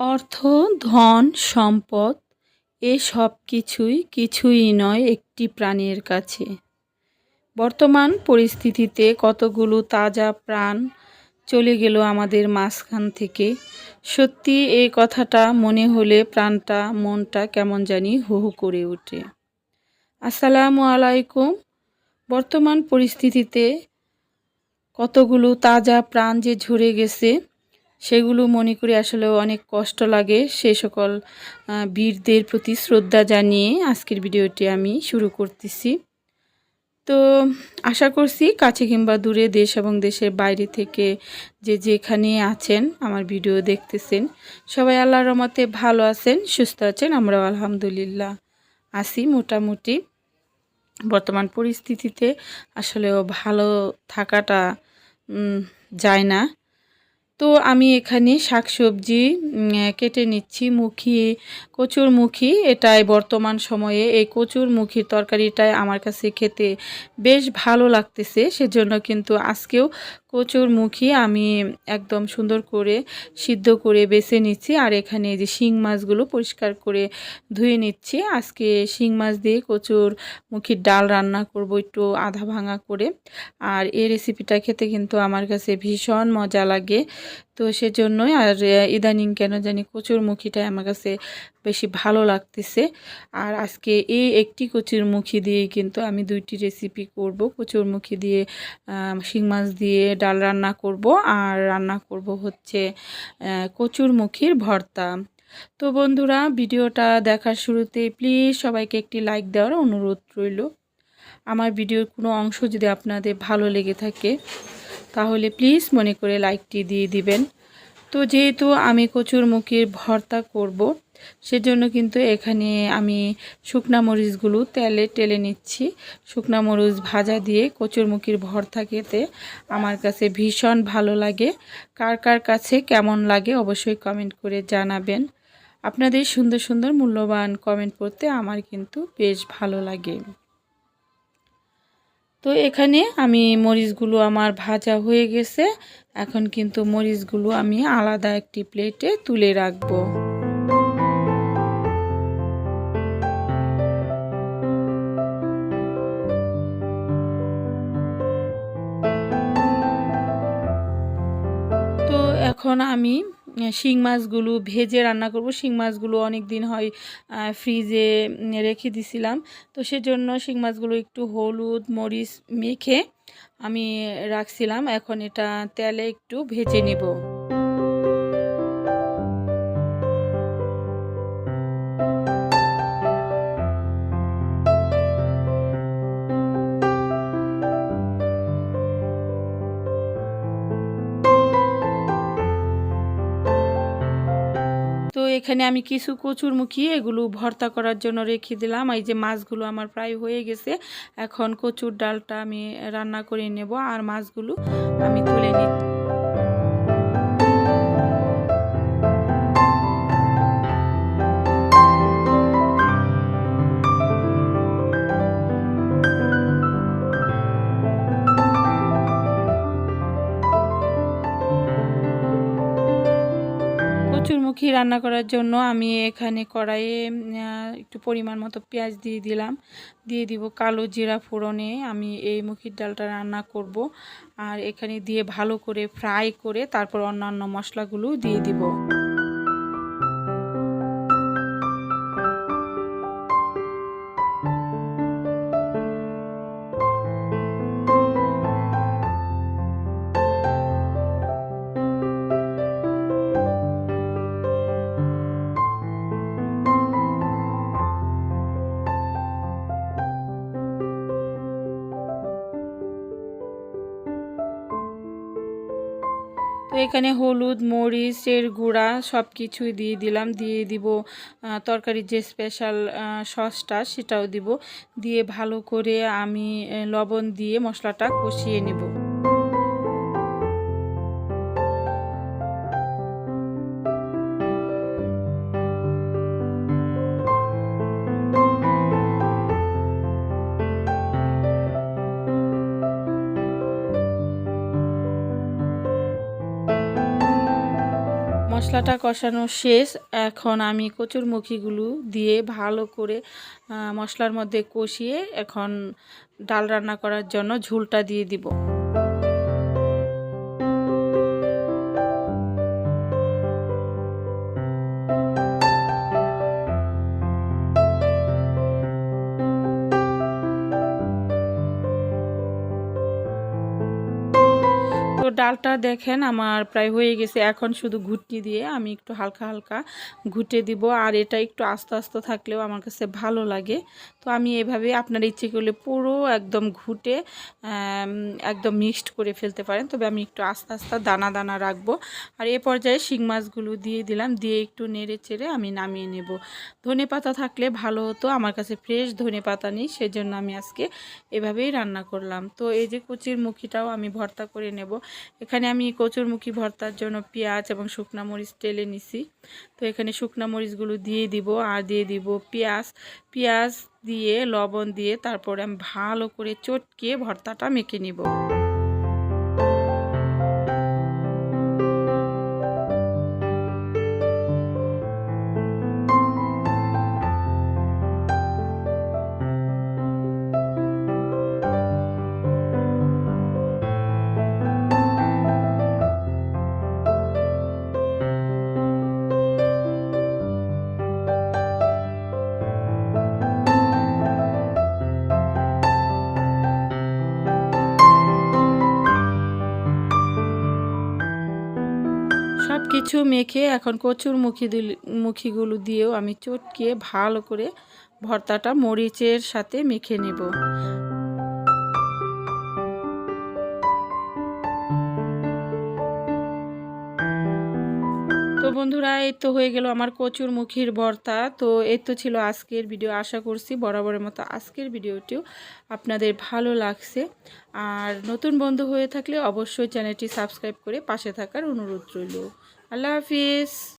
অর্থ, ধন, সম্পদ, এ সব কিছুই কিছুই নয় একটি প্রাণীর কাছে। বর্তমান পরিস্থিতিতে কতগুলো তাজা প্রাণ চলে গেল আমাদের মাঝখান থেকে? সত্যি এই কথাটা মনে হলে প্রাণটা, মনটা কেমন জানি হু হু করে ওঠে। আসসালামু আলাইকুম। বর্তমান পরিস্থিতিতে কতগুলো তাজা প্রাণ যে ঝরে গেছে সেগুলো মনে করে আসলে অনেক কষ্ট লাগে সে সকল বীরদের প্রতি শ্রদ্ধা জানিয়ে আজকের ভিডিওটি আমি শুরু করতেছি। তো আশা করছি কাছে কিংবা দূরে দেশ এবং দেশের বাইরে থেকে যে যেখানে আছেন, আমার ভিডিও দেখতেছেন, সবাই আল্লাহ রহমতে ভালো আছেন, সুস্থ আছেন, আমরাও আলহামদুলিল্লাহ আসি মোটামুটি। বর্তমান পরিস্থিতিতে আসলেও ভালো থাকাটা যায় না। তো আমি এখানে শাকসবজি কেটে নিচ্ছি, মুখি কচুর মুখি এটাই বর্তমান সময়ে এই কচুর মুখির তরকারিটাই আমার কাছে খেতে বেশ ভালো লাগতেছে, সেজন্য কিন্তু আজকেও কচুর মুখি আমি একদম সুন্দর করে সিদ্ধ করে বেছে নিচ্ছি। আর এখানে যে শিং মাছগুলো পরিষ্কার করে ধুয়ে নিচ্ছি। আজকে শিং মাছ দিয়ে কচুর মুখির ডাল রান্না করব একটু আধা ভাঙা করে। আর এই রেসিপিটা খেতে কিন্তু আমার কাছে ভীষণ মজা লাগে। তো সেজন্যই আর ইদানিং কেন জানি কচুর মুখিটাই আমার কাছে বেশি ভালো লাগতেছে। আর আজকে এই একটি কচুর মুখি দিয়ে কিন্তু আমি দুইটি রেসিপি করব। কচুর মুখি দিয়ে শিং মাছ দিয়ে ডাল রান্না করব। আর রান্না করব হচ্ছে কচুর মুখির ভর্তা। তো বন্ধুরা, ভিডিওটা দেখার শুরুতে প্লিজ সবাইকে একটি লাইক দেওয়ার অনুরোধ রইল। আমার ভিডিওর কোনো অংশ যদি আপনাদের ভালো লেগে থাকে তাহলে প্লিজ মনে করে লাইকটি দিয়ে দিবেন। তো যেহেতু আমি কচুর মুখির ভর্তা করব, সেজন্য কিন্তু এখানে আমি শুকনা মরিচগুলো তেলে টেলে নিচ্ছি। শুকনা মরিচ ভাজা দিয়ে কচুরমুখির ভর্তা খেতে আমার কাছে ভীষণ ভালো লাগে। কার কার কাছে কেমন লাগে অবশ্যই কমেন্ট করে জানাবেন। আপনাদের সুন্দর সুন্দর মূল্যবান কমেন্ট পড়তে আমার কিন্তু বেশ ভালো লাগে। তো এখানে আমি মরিচগুলো আমার ভাজা হয়ে গেছে। এখন কিন্তু মরিচগুলো আমি আলাদা একটি প্লেটে তুলে রাখব। তো এখন আমি শিং মাছগুলো ভেজে রান্না করব। শিং মাছগুলো অনেক দিন হয় ফ্রিজে রেখে দিছিলাম। তো সেজন্য শিং মাছগুলো একটু হলুদ মরিচ মেখে আমি রাখছিলাম। এখন এটা তেলে একটু ভেজে নেব। এখানে আমি কিছু কচুর মুখি এগুলো ভর্তা করার জন্য রেখে দিলাম। এই যে মাছগুলো আমার প্রায় হয়ে গেছে। এখন কচুর ডালটা আমি রান্না করে নেব আর মাছগুলো আমি তুলে নিচ্ছি। কচুরমুখী রান্না করার জন্য আমি এখানে কড়াইয়ে একটু পরিমাণ মতো পেঁয়াজ দিয়ে দিলাম। দিয়ে দিব কালো জিরা ফোড়নে। আমি এই মুখির ডালটা রান্না করব আর এখানে দিয়ে ভালো করে ফ্রাই করে তারপর অন্যান্য মশলাগুলো দিয়ে দিব। তো এখানে হলুদ মরিচের গুঁড়া সব কিছুই দিয়ে দিলাম। দিয়ে দিব তরকারির যে স্পেশাল সসটা সেটাও দিব। দিয়ে ভালো করে আমি লবণ দিয়ে মশলাটা কষিয়ে নেব। মশলাটা কষানো শেষ। এখন আমি কচুরমুখিগুলো দিয়ে ভালো করে মশলার মধ্যে কষিয়ে এখন ডাল রান্না করার জন্য ঝুলটা দিয়ে দিব। ডালটা দেখেন, আমার প্রায় হয়ে গেছে। এখন শুধু ঘুটনি দিয়ে আমি একটু হালকা হালকা ঘুটে দিব। আর এটা একটু আস্তে আস্তে থাকলেও আমার কাছে ভালো লাগে। তো আমি এভাবে আপনার ইচ্ছে করলে পুরো একদম ঘুটে একদম মিক্সড করে ফেলতে পারেন। তবে আমি একটু আস্তে আস্তে দানা দানা রাখব। আর এ পর্যায়ে শিং মাছগুলো দিয়ে দিলাম। দিয়ে একটু নেড়ে চেড়ে আমি নামিয়ে নেব। ধনে পাতা থাকলে ভালো হতো। আমার কাছে ফ্রেশ ধনে পাতা নেই, সেজন্য আমি আজকে এভাবেই রান্না করলাম। তো এই যে কুচির মুখিটাও আমি ভর্তা করে নেব। এখানে আমি কচুরমুখী ভর্তার জন্য পেঁয়াজ এবং শুকনা মরিচ টেলে নিছি। তো এখানে শুকনা মরিচগুলো দিয়ে দিব আর দিয়ে দিব পেঁয়াজ। পেঁয়াজ দিয়ে, লবণ দিয়ে তারপরে আমি ভালো করে চটকে ভর্তাটা মেখে নিব। কিছু মেখে এখন কচুর মুখি মুখিগুলো দিয়েও আমি চটকিয়ে ভালো করে ভর্তাটা মরিচের সাথে মেখে নেব। তো বন্ধুরা, এই তো হয়ে গেল আমার কচুর মুখির ভর্তা। তো এই তো ছিল আজকের ভিডিও। আশা করছি বরাবরের মতো আজকের ভিডিওটিও আপনাদের ভালো লাগছে। আর নতুন বন্ধু হয়ে থাকলে অবশ্যই চ্যানেলটি সাবস্ক্রাইব করে পাশে থাকার অনুরোধ রইল। আল্লাহ হাফিজ।